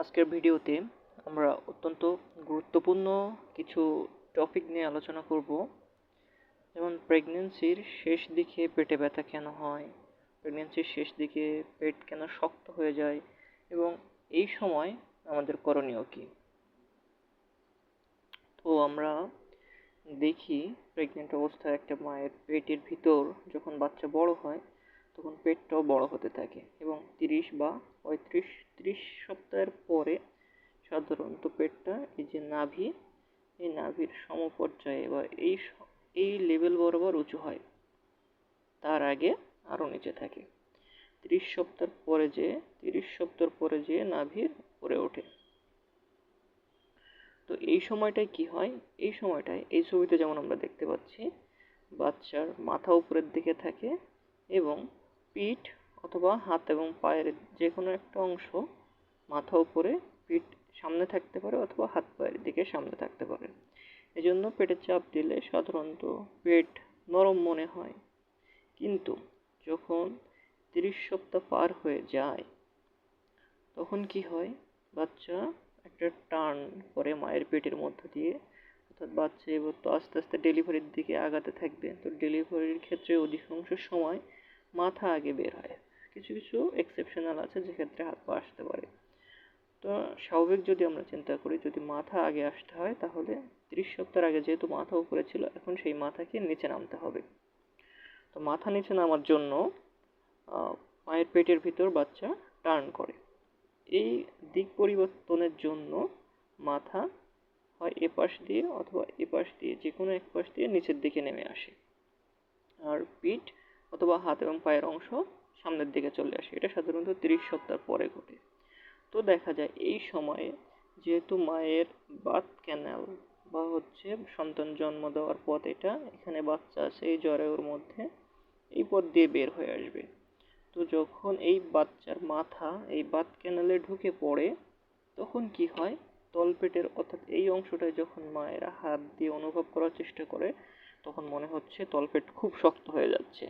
আজকের ভিডিওতে আমরা অত্যন্ত গুরুত্বপূর্ণ কিছু টপিক নিয়ে আলোচনা করব। যেমন প্রেগনেন্সির শেষ দিকে পেটে ব্যথা কেন হয় প্রেগনেন্সির শেষ দিকে পেট কেন শক্ত হয়ে যায় এবং এই সময় আমাদের করণীয় কী? তো আমরা দেখি প্রেগনেন্ট অবস্থায় একটা মায়ের পেটের ভিতর যখন বাচ্চা বড় হয় তখন পেটটাও বড় হতে থাকে এবং তিরিশ বা পঁয়ত্রিশ, ত্রিশ সপ্তাহের পরে সাধারণত পেটটা এই যে নাভি, এই নাভির সমপর্যায়ে বা এই এই লেভেল বরাবর উঁচু হয়। তার আগে আরও নিচে থাকে। ত্রিশ সপ্তাহ পরে যে, তিরিশ সপ্তাহ পরে যে নাভির উপরে ওঠে। তো এই সময়টায় কি হয়? এই সময়টায়, এই ছবিতে যেমন আমরা দেখতে পাচ্ছি, বাচ্চার মাথা উপরের দিকে থাকে এবং পিঠ অথবা হাত এবং পায়ের যে কোনো একটা অংশ মাথা উপরে, পিঠ সামনে থাকতে পারে অথবা হাত পায়ের দিকে সামনে থাকতে পারে। এজন্য পেটে চাপ দিলে সাধারণত পেট নরম মনে হয়। কিন্তু যখন তিরিশ সপ্তাহ পার হয়ে যায়, তখন কি হয়? বাচ্চা একটা টার্ন করে মায়ের পেটের মধ্য দিয়ে, অর্থাৎ বাচ্চা এবার তো আস্তে আস্তে ডেলিভারির দিকে আগাতে থাকবে। তো ডেলিভারির ক্ষেত্রে অধিকাংশ সময় মাথা আগে বের হয়। কিছু কিছু এক্সেপশনাল আছে যেক্ষেত্রে হাত পা আসতে পারে। তো স্বাভাবিক যদি আমরা চিন্তা করি, যদি মাথা আগে আসতে হয়, তাহলে ত্রিশ সপ্তাহ আগে যেহেতু মাথা উপরে ছিল, এখন সেই মাথাকে নিচে নামতে হবে। তো মাথা নিচে নামার জন্য মায়ের পেটের ভিতর বাচ্চা টার্ন করে। এই দিক পরিবর্তনের জন্য মাথা হয় এপাশ দিয়ে অথবা এপাশ দিয়ে যে কোনো এক পাশ দিয়ে নিচের দিকে নেমে আসে। আর পিঠ অথবা হাত এবং পায়ের অংশ সামনের দিকে চলে আসে। এটা সাধারণত তিরিশ সপ্তাহ পরে ঘটে। তো দেখা যায়, এই সময়ে যেহেতু মায়ের বাত ক্যানাল বা হচ্ছে সন্তান জন্ম দেওয়ার পথ এটা, এখানে বাচ্চা আছে, এই জরায়ুর মধ্যে এই পথ দিয়ে বের হয়ে আসবে। তো যখন এই বাচ্চার মাথা এই বাত ক্যানালে ঢুকে পড়ে, তখন কি হয়? তলপেটের অর্থাৎ এই অংশটায় যখন মায়েরা হাত দিয়ে অনুভব করার চেষ্টা করে, তখন মনে হচ্ছে তলপেট খুব শক্ত হয়ে যাচ্ছে।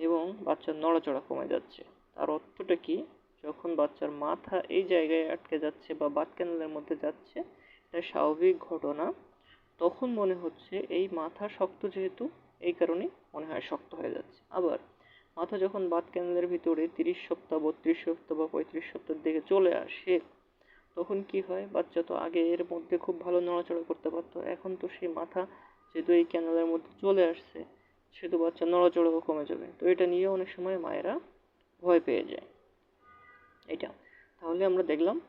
এবং বাচ্চার নড়াচড়া কমে যাচ্ছে। তার অর্থটা কি? যখন বাচ্চার মাথা এই জায়গায় আটকে যাচ্ছে বা বাত ক্যানেলের মধ্যে যাচ্ছে, এটা স্বাভাবিক ঘটনা। তখন মনে হচ্ছে এই মাথা শক্ত যেহেতু, এই কারণে মনে হয় শক্ত হয়ে যাচ্ছে। আবার মাথা যখন বাত ক্যানেলের ভিতরে তিরিশ সপ্তাহ, বত্রিশ সপ্তাহ বা পঁয়ত্রিশ সপ্তাহের দিকে চলে আসে, তখন কি হয়? বাচ্চা তো আগে এর মধ্যে খুব ভালো নড়াচড়া করতে পারতো, এখন তো সেই মাথা যেহেতু এই ক্যানেলের মধ্যে চলে আসছে সেহেতু বাচ্চা নড়াচড়াও কমে যাবে। তো এটা নিয়ে অনেক সময় মায়েরা ভয় পেয়ে যায়। এটা। তাহলে আমরা দেখলাম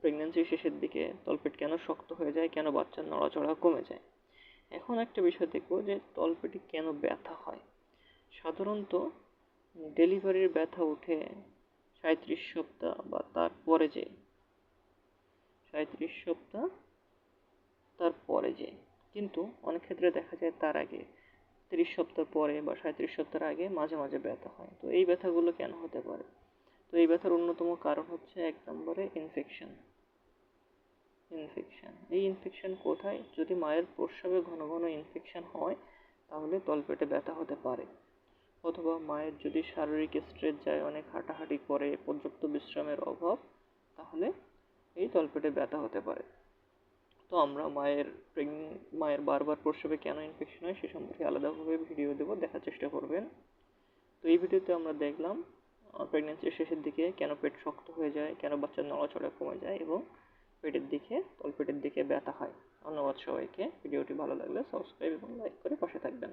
প্রেগনেন্সির শেষের দিকে তলপেট কেন শক্ত হয়ে যায়, কেন বাচ্চার নড়াচড়া কমে যায়? এখন একটা বিষয় দেখব যে তলপেটে কেন ব্যথা হয়? সাধারণত ডেলিভারির ব্যথা উঠে সাঁত্রিশ সপ্তাহ বা তারপরে যে সাঁত্রিশ সপ্তাহ তারপরে যে। কিন্তু অনেক ক্ষেত্রে দেখা যায় তার আগে তিরিশ সপ্তাহ পরে বা সাঁত্রিশ সপ্তাহের আগে মাঝে মাঝে ব্যথা হয়। তো এই ব্যথাগুলো কেন হতে পারে? তো এই ব্যথার অন্যতম কারণ হচ্ছে এক নম্বরে ইনফেকশন ইনফেকশন এই ইনফেকশন কোথায়? যদি মায়ের প্রস্রাবে ঘন ঘন ইনফেকশন হয়, তাহলে তলপেটে ব্যথা হতে পারে। অথবা মায়ের যদি শারীরিক স্ট্রেস যায়, অনেক হাঁটাহাঁটি করে, পর্যাপ্ত বিশ্রামের অভাব, তাহলে এই তলপেটে ব্যথা হতে পারে। তো আমরা মায়ের মায়ের বারবার প্রসবে কেন ইনফেকশন হয় সে সম্পর্কে আলাদাভাবে ভিডিও দেবো, দেখার চেষ্টা করবেন। তো এই ভিডিওতে আমরা দেখলাম প্রেগনেন্সির শেষের দিকে কেন পেট শক্ত হয়ে যায়, কেন বাচ্চার নড়াচড়া কমে যায় এবং পেটের দিকে তলপেটের দিকে ব্যথা হয়। ধন্যবাদ সবাইকে ভিডিওটি ভালো লাগলে সাবস্ক্রাইব এবং লাইক করে পাশে থাকবেন।